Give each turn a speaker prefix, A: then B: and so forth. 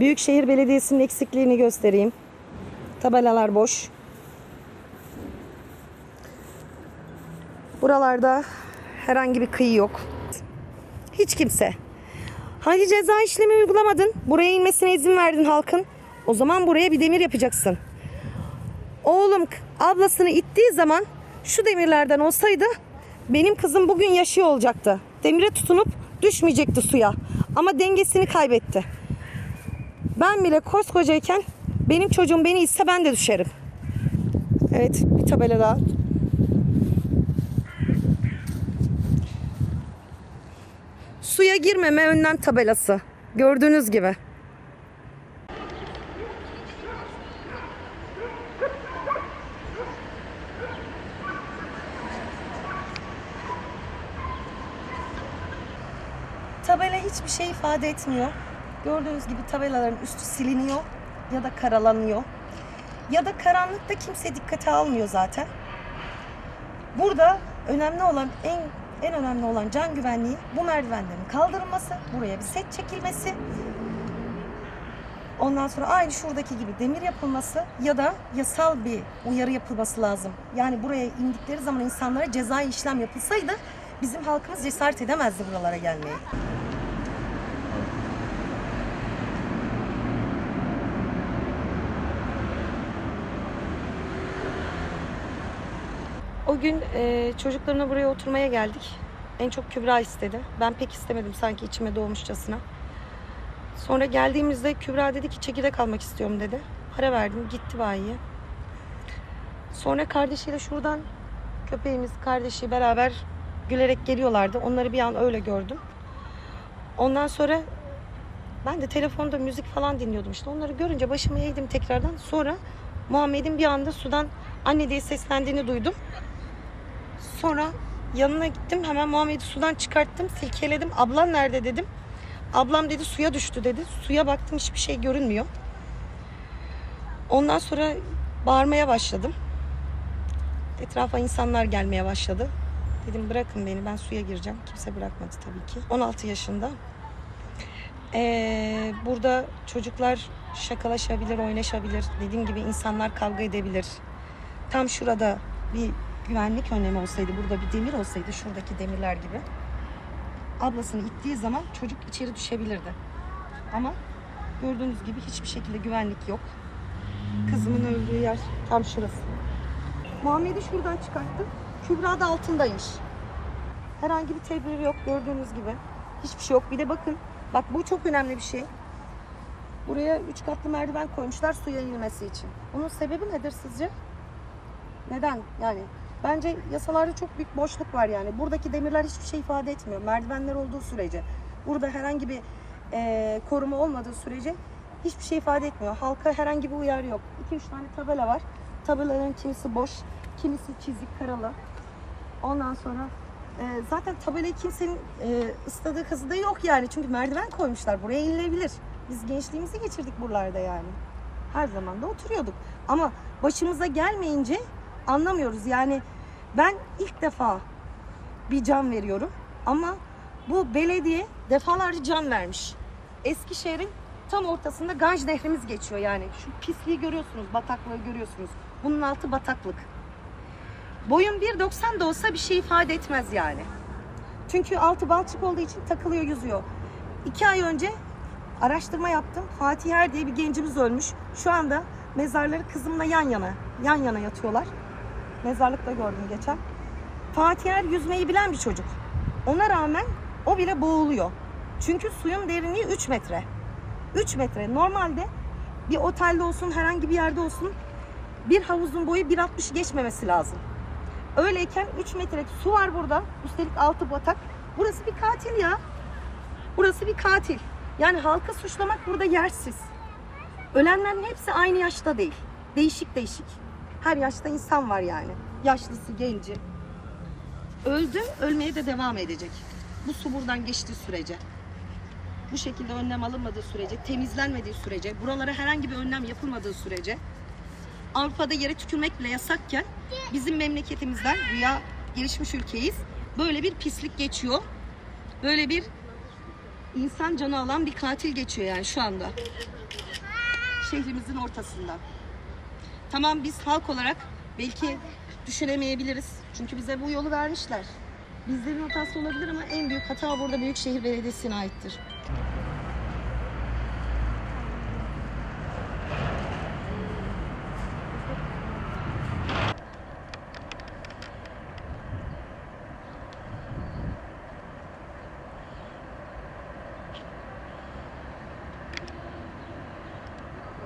A: Büyükşehir Belediyesi'nin eksikliğini göstereyim. Tabelalar boş. Buralarda herhangi bir kıyı yok. Hiç kimse. Hangi ceza işlemi uygulamadın? Buraya inmesine izin verdin halkın. O zaman buraya bir demir yapacaksın. Oğlum ablasını ittiği zaman şu demirlerden olsaydı benim kızım bugün yaşıyor olacaktı. Demire tutunup düşmeyecekti suya. Ama dengesini kaybetti. Ben bile koskocayken benim çocuğum beni itse ben de düşerim. Evet bir tabela daha. Suya girmeme önlem tabelası. Gördüğünüz gibi. Tabela hiçbir şey ifade etmiyor. Gördüğünüz gibi tabelaların üstü siliniyor ya da karalanıyor. Ya da karanlıkta kimse dikkate almıyor zaten. Burada önemli olan en en önemli olan can güvenliği bu merdivenlerin kaldırılması, buraya bir set çekilmesi. Ondan sonra aynı şuradaki gibi demir yapılması ya da yasal bir uyarı yapılması lazım. Yani buraya indikleri zaman insanlara cezai işlem yapılsaydı bizim halkımız cesaret edemezdi buralara gelmeye. O gün e, çocuklarımla buraya oturmaya geldik. En çok Kübra istedi. Ben pek istemedim sanki içime doğmuşçasına. Sonra geldiğimizde Kübra dedi ki çekirdek almak istiyorum dedi. Para verdim gitti bayiye. Sonra kardeşiyle şuradan köpeğimiz kardeşi beraber gülerek geliyorlardı. Onları bir an öyle gördüm. Ondan sonra ben de telefonda müzik falan dinliyordum işte. Onları görünce başımı eğdim tekrardan. Sonra Muhammed'in bir anda sudan anne diye seslendiğini duydum. Sonra yanına gittim. Hemen Muhammed'i sudan çıkarttım. Silkeledim. Ablan nerede dedim. Ablam dedi suya düştü dedi. Suya baktım hiçbir şey görünmüyor. Ondan sonra bağırmaya başladım. Etrafa insanlar gelmeye başladı. Dedim bırakın beni ben suya gireceğim. Kimse bırakmadı tabii ki. 16 yaşında. Ee, burada çocuklar şakalaşabilir, oynaşabilir. Dediğim gibi insanlar kavga edebilir. Tam şurada bir güvenlik önlemi olsaydı, burada bir demir olsaydı şuradaki demirler gibi. Ablasını ittiği zaman çocuk içeri düşebilirdi. Ama gördüğünüz gibi hiçbir şekilde güvenlik yok. Kızımın öldüğü yer tam şurası. Muhammed'i şuradan çıkarttım. Kübra da altındaymış. Herhangi bir tedbir yok gördüğünüz gibi. Hiçbir şey yok. Bir de bakın. Bak bu çok önemli bir şey. Buraya üç katlı merdiven koymuşlar suya inmesi için. Bunun sebebi nedir sizce? Neden? Yani bence yasalarda çok büyük boşluk var yani. Buradaki demirler hiçbir şey ifade etmiyor. Merdivenler olduğu sürece. Burada herhangi bir eee, koruma olmadığı sürece hiçbir şey ifade etmiyor. Halka herhangi bir uyarı yok. 2-3 tane tabela var. Tabelaların kimisi boş, kimisi çizik, karalı. Ondan sonra e, zaten tabelayı kimsenin e, ısladığı kazıda yok yani. Çünkü merdiven koymuşlar. Buraya inilebilir. Biz gençliğimizi geçirdik buralarda yani. Her zaman da oturuyorduk. Ama başımıza gelmeyince anlamıyoruz. Yani ben ilk defa bir can veriyorum. Ama bu belediye defalarca can vermiş. Eskişehir'in tam ortasında Ganj Nehrimiz geçiyor yani. Şu pisliği görüyorsunuz, bataklığı görüyorsunuz. Bunun altı bataklık. Boyun 1.90 da olsa bir şey ifade etmez yani. Çünkü altı balçık olduğu için takılıyor, yüzüyor. İki ay önce araştırma yaptım. Fatih Er diye bir gencimiz ölmüş. Şu anda mezarları kızımla yan yana, yan yana yatıyorlar. Mezarlıkta gördüm geçen. Fatih Er yüzmeyi bilen bir çocuk. Ona rağmen o bile boğuluyor. Çünkü suyun derinliği 3 metre. 3 metre. Normalde bir otelde olsun, herhangi bir yerde olsun bir havuzun boyu 1.60 geçmemesi lazım. Öyleyken 3 metre su var burada. Üstelik altı batak. Burası bir katil ya. Burası bir katil. Yani halkı suçlamak burada yersiz. Ölenlerin hepsi aynı yaşta değil. Değişik değişik. Her yaşta insan var yani. Yaşlısı, genci. Öldü, ölmeye de devam edecek. Bu su buradan geçtiği sürece. Bu şekilde önlem alınmadığı sürece, temizlenmediği sürece, buralara herhangi bir önlem yapılmadığı sürece Avrupa'da yere tükürmek bile yasakken bizim memleketimizden güya gelişmiş ülkeyiz. Böyle bir pislik geçiyor. Böyle bir insan canı alan bir katil geçiyor yani şu anda. şehrimizin ortasında. Tamam biz halk olarak belki düşünemeyebiliriz. Çünkü bize bu yolu vermişler. Bizlerin hatası olabilir ama en büyük hata burada Büyükşehir Belediyesi'ne aittir.